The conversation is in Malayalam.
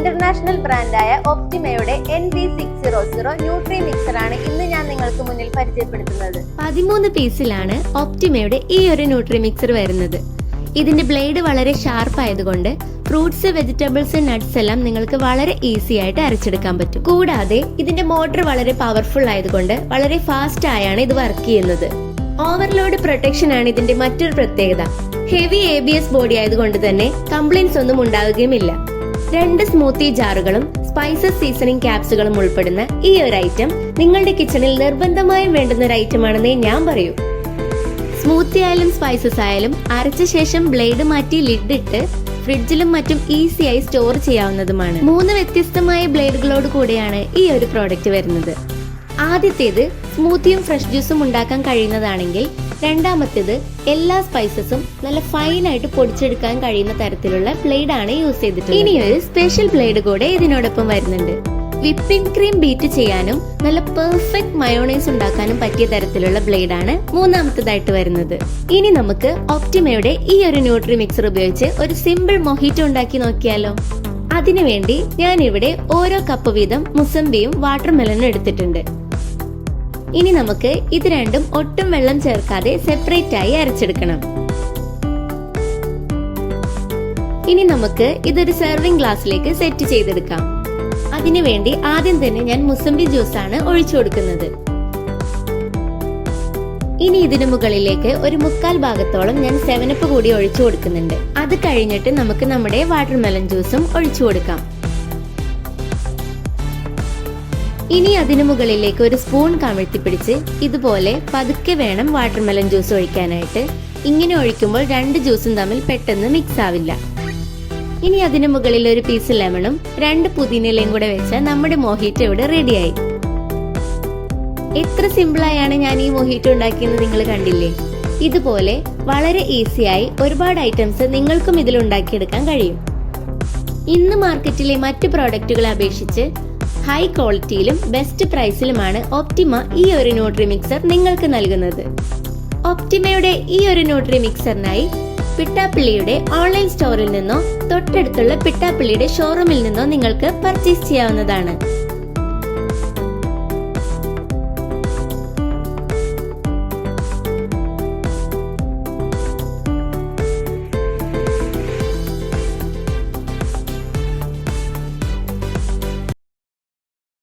ഇന്റർനാഷണൽ ബ്രാൻഡായ ഒപ്റ്റിമയുടെ N B six zero zero nutri mixer ആണ് ഇന്ന് ഞാൻ നിങ്ങൾക്ക് മുന്നിൽ പരിചയപ്പെടുത്തുന്നത്. പതിമൂന്ന് പീസിലാണ് ഒപ്റ്റിമയുടെ ഈ ഒരു ന്യൂട്രി മിക്സർ വരുന്നത്. ഇതിന്റെ ബ്ലേഡ് വളരെ ഷാർപ്പ് ആയതുകൊണ്ട് ഫ്രൂട്ട്സ് വെജിറ്റബിൾസ് നട്ട്സ് എല്ലാം നിങ്ങൾക്ക് വളരെ ഈസി ആയിട്ട് അരച്ചെടുക്കാൻ പറ്റും. കൂടാതെ ഇതിന്റെ മോട്ടർ വളരെ പവർഫുൾ ആയതുകൊണ്ട് വളരെ ഫാസ്റ്റ് ആയാണ് ഇത് വർക്ക് ചെയ്യുന്നത്. ഓവർലോഡ് പ്രൊട്ടക്ഷൻ ആണ് ഇതിന്റെ മറ്റൊരു പ്രത്യേകത. Heavy A B S body ആയതുകൊണ്ട് തന്നെ കംപ്ലൈൻസ് ഒന്നും ഉണ്ടാവുകയുമില്ല. രണ്ട് സ്മൂത്തി ജാറുകളും സ്പൈസസ് സീസണിംഗ് ക്യാപ്സുകളും ഉൾപ്പെടുന്ന ഈ ഒരു ഐറ്റം നിങ്ങളുടെ കിച്ചണിൽ നിർബന്ധമായും വേണ്ടുന്ന ഒരു ഐറ്റം ആണെന്നേ ഞാൻ പറയൂ. സ്മൂത്തി ആയാലും സ്പൈസസ് ആയാലും അരച്ച ശേഷം ബ്ലേഡ് മാറ്റി ലിഡ് ഇട്ട് ഫ്രിഡ്ജിലും മറ്റും ഈസിയായി സ്റ്റോർ ചെയ്യാവുന്നതുമാണ്. മൂന്ന് വ്യത്യസ്തമായ ബ്ലേഡുകളോട് കൂടിയാണ് ഈ ഒരു പ്രോഡക്റ്റ് വരുന്നത്. ആദ്യത്തേത് സ്മൂത്തിയും ഫ്രഷ് ജ്യൂസും ഉണ്ടാക്കാൻ കഴിയുന്നതാണെങ്കിൽ രണ്ടാമത്തേത് എല്ലാ സ്പൈസസും നല്ല ഫൈൻ ആയിട്ട് പൊടിച്ചെടുക്കാൻ കഴിയുന്ന തരത്തിലുള്ള ബ്ലേഡ് ആണ് യൂസ് ചെയ്തിട്ടുള്ളത്. ഇനി ഒരു സ്പെഷ്യൽ ബ്ലേഡ് കൂടെ ഇതിനോടൊപ്പം വരുന്നുണ്ട്. വിപ്പിംഗ് ക്രീം ബീറ്റ് ചെയ്യാനും നല്ല പെർഫെക്റ്റ് മയോണൈസ് ഉണ്ടാക്കാനും പറ്റിയ തരത്തിലുള്ള ബ്ലേഡ് ആണ് മൂന്നാമത്തേതായിട്ട് വരുന്നത്. ഇനി നമുക്ക് ഒപ്റ്റിമയുടെ ഈ ഒരു ന്യൂട്രി മിക്സർ ഉപയോഗിച്ച് ഒരു സിമ്പിൾ മൊഹിറ്റോ ഉണ്ടാക്കി നോക്കിയാലോ. അതിനുവേണ്ടി ഞാൻ ഇവിടെ ഓരോ കപ്പ് വീതം മുസംബിയും വാട്ടർമെലനും എടുത്തിട്ടുണ്ട്. ഇനി നമുക്ക് ഇത് രണ്ടും ഒട്ടും വെള്ളം ചേർക്കാതെ സെപ്പറേറ്റ് ആയി അരച്ചെടുക്കണം. ഇനി നമുക്ക് ഇതൊരു സെർവിംഗ് ഗ്ലാസ്സിലേക്ക് സെറ്റ് ചെയ്തെടുക്കാം. അതിനുവേണ്ടി ആദ്യം തന്നെ ഞാൻ മുസംബി ജ്യൂസ് ആണ് ഒഴിച്ചു കൊടുക്കുന്നത്. ഇനി ഇതിനു മുകളിലേക്ക് ഒരു മുക്കാൽ ഭാഗത്തോളം ഞാൻ സെവനപ്പ് കൂടി ഒഴിച്ചു കൊടുക്കുന്നുണ്ട്. അത് കഴിഞ്ഞിട്ട് നമുക്ക് നമ്മുടെ വാട്ടർമെലൺ ജ്യൂസും ഒഴിച്ചു കൊടുക്കാം. ഇനി അതിനു മുകളിലേക്ക് ഒരു സ്പൂൺ കമിഴ്ത്തിപ്പിടിച്ച് ഇതുപോലെ പതുക്കെ വേണം വാട്ടർമെലൺ ജ്യൂസ് ഒഴിക്കാനായിട്ട്. ഇങ്ങനെ ഒഴിക്കുമ്പോൾ രണ്ട് ജ്യൂസും തമ്മിൽ പെട്ടെന്ന് മിക്സ് ആവില്ല. ഇനി അതിനു മുകളിൽ ഒരു പീസ് ലെമണും രണ്ട് പുതിനയിലയും കൂടെ വെച്ചാൽ നമ്മുടെ മൊഹീറ്റോ ഇവിടെ റെഡിയായി എത്ര സിമ്പിളായാണ് ഞാൻ ഈ മൊഹീറ്റോ ഉണ്ടാക്കിയെന്ന് നിങ്ങൾ കണ്ടില്ലേ? ഇതുപോലെ വളരെ ഈസിയായി ഒരുപാട് ഐറ്റംസ് നിങ്ങൾക്കും ഇതിൽ ഉണ്ടാക്കിയെടുക്കാൻ കഴിയും. ഇന്ന് മാർക്കറ്റിലെ മറ്റു പ്രോഡക്റ്റുകളെ അപേക്ഷിച്ച് ഹൈ ക്വാളിറ്റിയിലും ബെസ്റ്റ് പ്രൈസിലുമാണ് ഒപ്റ്റിമ ഈ ഒരു ന്യൂട്രി മിക്സർ നിങ്ങൾക്ക് നൽകുന്നത്. ഒപ്റ്റിമയുടെ ഈ ഒരു ന്യൂട്രി മിക്സറിനായി പിട്ടാപ്പിള്ളിയുടെ ഓൺലൈൻ സ്റ്റോറിൽ നിന്നോ തൊട്ടടുത്തുള്ള പിട്ടാപ്പിള്ളിയുടെ ഷോറൂമിൽ നിന്നോ നിങ്ങൾക്ക് പർച്ചേസ് ചെയ്യാവുന്നതാണ്.